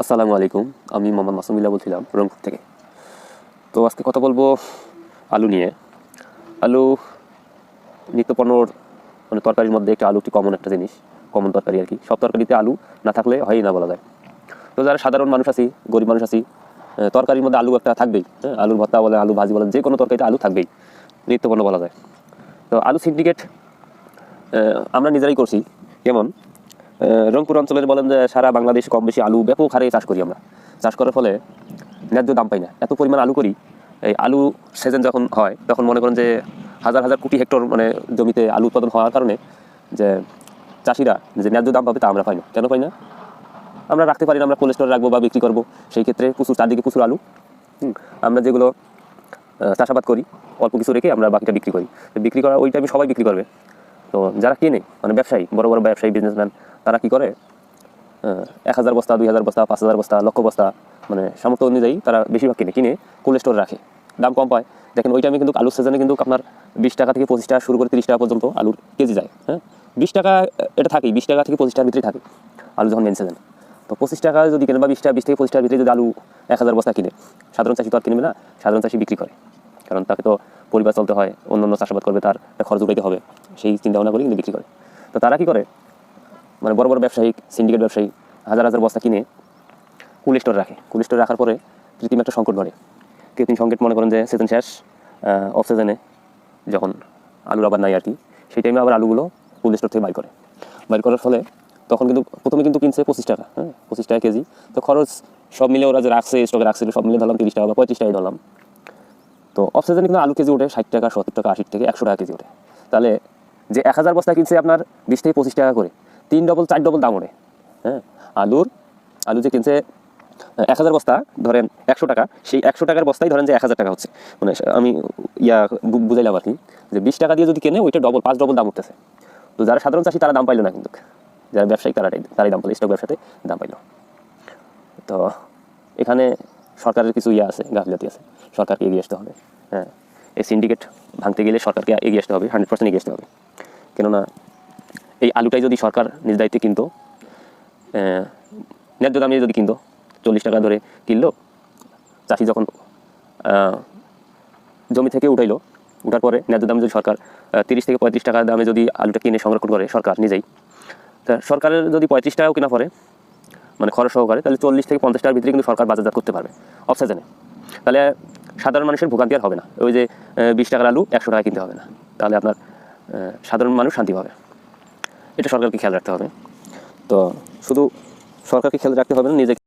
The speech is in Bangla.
আসসালামু আলাইকুম আমি মোহাম্মদ মাসুমিল্লা বলছিলাম রংপুর থেকে। তো আজকে কথা বলব আলু নিয়ে। আলু নিত্যপণ্যর মানে তরকারির মধ্যে একটা আলু একটি কমন একটা জিনিস কমন তরকারি আর কি। সব তরকারিতে আলু না থাকলে হয়ই না বলা যায়। তো যারা সাধারণ মানুষ আছি গরিব মানুষ আছি তরকারির মধ্যে আলু একটা থাকবেই হ্যাঁ? আলুর ভর্তা বলেন আলু ভাজি বলেন যে কোনো তরকারিতে আলু থাকবেই নিত্যপণ্য বলা যায়। তো আলু সিন্ডিকেট আমরা নিজেরাই করছি আহ, রংপুর অঞ্চলের বলেন যে সারা বাংলাদেশ কম বেশি আলু ব্যাপক হারে চাষ করি আমরা। চাষ করার ফলে ন্যায্য দাম পাই না। এত পরিমাণ আলু করি, এই আলু সিজন যখন হয়, তখন মনে করেন যে হাজার হাজার কোটি হেক্টর মানে জমিতে আলু উৎপাদন হওয়ার কারণে যে চাষিরা যে ন্যায্য দাম পাবে তা আমরা পাই না। কেন পাই না? আমরা রাখতে পারি না, আমরা কোলেস্টোর রাখব বা বিক্রি করব। সেই ক্ষেত্রে প্রচুর, চারদিকে প্রচুর আলু। আমরা যেগুলো চাষাবাদ করি, অল্প কিছু রেখে আমরা বাকিটা বিক্রি করি। বিক্রি করা ওই টাইমে সবাই বিক্রি করবে। তো যারা কিনে মানে ব্যবসায়ী, বড় বড় ব্যবসায়ী বিজনেসম্যান তারা কি করে? এক হাজার বস্তা, দুই হাজার বস্তা, পাঁচ হাজার বস্তা, লক্ষ বস্তা মানে সামর্থ্য অনুযায়ী তারা বেশিরভাগ কিনে কিনে কোল্ড স্টোর রাখে। দাম কম পায়। দেখেন ওই টাইমে কিন্তু আলুর সিজনে কিন্তু আপনার বিশ টাকা থেকে পঁচিশ টাকা শুরু করে তিরিশ টাকা পর্যন্ত আলুর কেজি যায় হ্যাঁ? বিশ টাকা, এটা থাকেই, বিশ টাকা থেকে পঁচিশ টাকার ভিতরেই থাকে আলু যখন মেন সিজন তো পঁচিশ টাকা যদি কেনেন বা বিশ টাকা, বিশ থেকে পঁচিশ টাকার ভিতরে যদি আলু এক হাজার বস্তা কিনে, সাধারণ চাষি তো আর কিনবে না, সাধারণ চাষি বিক্রি করে। কারণ তাকে তো পরিবার চলতে হয় অন্য অন্য চাষাবাদ করবে, তার খরচ উঠাইতে হবে, সেই চিন্তা ভাবনা করে কিন্তু বিক্রি করে। তো তারা কি করে? মানে বড় বড় ব্যবসায়ী সিন্ডিকেট ব্যবসায়ী, হাজার হাজার বস্তা কিনে কুল স্টোর রাখে। কুল স্টোর রাখার পরে কৃত্রিম একটা সংকট ঘটে। কৃত্রিম সংকট মনে করেন যে সিজন শেষ অফ সিজনে যখন আলুর আবার নাই আর কি সেই টাইমে আবার আলুগুলো কুল স্টোর থেকে বাইর করে। বাইর করার ফলে তখন কিন্তু প্রথমে কিন্তু কিনছে পঁচিশ টাকা হ্যাঁ পঁচিশ টাকা কেজি। তো খরচ সব মিলে ওরা যে রাখছে স্টকে রাখছিল সব মিলে ধরলাম তিরিশ টাকা বা পঁয়ত্রিশ টাকায় ধরলাম। তো অফ সিজনে কিন্তু আলু কেজি ওঠে ষাট টাকা, সত্তর টাকা, আশি থেকে একশো টাকা কেজি ওঠে। তাহলে যে এক হাজার বস্তা কিনছে আপনার বিশ থেকে পঁচিশ টাকা করে তিন ডবল চার ডবল দাম ওঠে হ্যাঁ? আলুর, আলু যে কিনছে এক হাজার বস্তা, ধরেন একশো টাকা, সেই একশো টাকার বস্তাই ধরেন যে এক হাজার টাকা হচ্ছে। মানে আমি ইয়া বুঝাইলাম আর কি, যে বিশ টাকা দিয়ে যদি কেনে, ওইটা ডবল পাঁচ ডবল দাম উঠতেছে। তো যারা সাধারণ চাষি, তারা দাম পাইলো না কিন্তু। যারা ব্যবসায়ী তারা তারাই দাম পাইলো স্টক ব্যবসাতে দাম পাইলো। তো এখানে সরকারের কিছু ইয়ে আছে, গাফিলাতি আছে। সরকারকে এগিয়ে আসতে হবে হ্যাঁ। এই সিন্ডিকেট ভাঙতে গেলে সরকারকে এগিয়ে আসতে হবে হান্ড্রেড পার্সেন্ট এগিয়ে আসতে হবে। কেননা এই আলুটাই যদি সরকার নিজ দায়িত্বে কিনতো ন্যায্য দামে যদি কিনতো, চল্লিশ টাকা ধরে কিনলো, চাষি যখন জমি থেকে উঠাইলো, উঠার পরে ন্যায্য দামে যদি সরকার তিরিশ থেকে পঁয়ত্রিশ টাকা দামে যদি আলুটা কিনে সংরক্ষণ করে সরকার নিজেই, তা সরকারের যদি পঁয়ত্রিশ টাকাও কেনা পরে মানে খরচ সহকারে, তাহলে চল্লিশ থেকে পঞ্চাশ টাকার ভিতরে কিন্তু সরকার বাজারজাত করতে পারবে অফ সিজনে তাহলে সাধারণ মানুষের ভোগান্তি আর হবে না। ওই যে বিশ টাকার আলু একশো টাকা কিনতে হবে না। তাহলে আপনার সাধারণ মানুষ শান্তি পাবে। এটা সরকারকে খেয়াল রাখতে হবে। তো শুধু সরকারকে খেয়াল রাখতে হবে না নিজেকে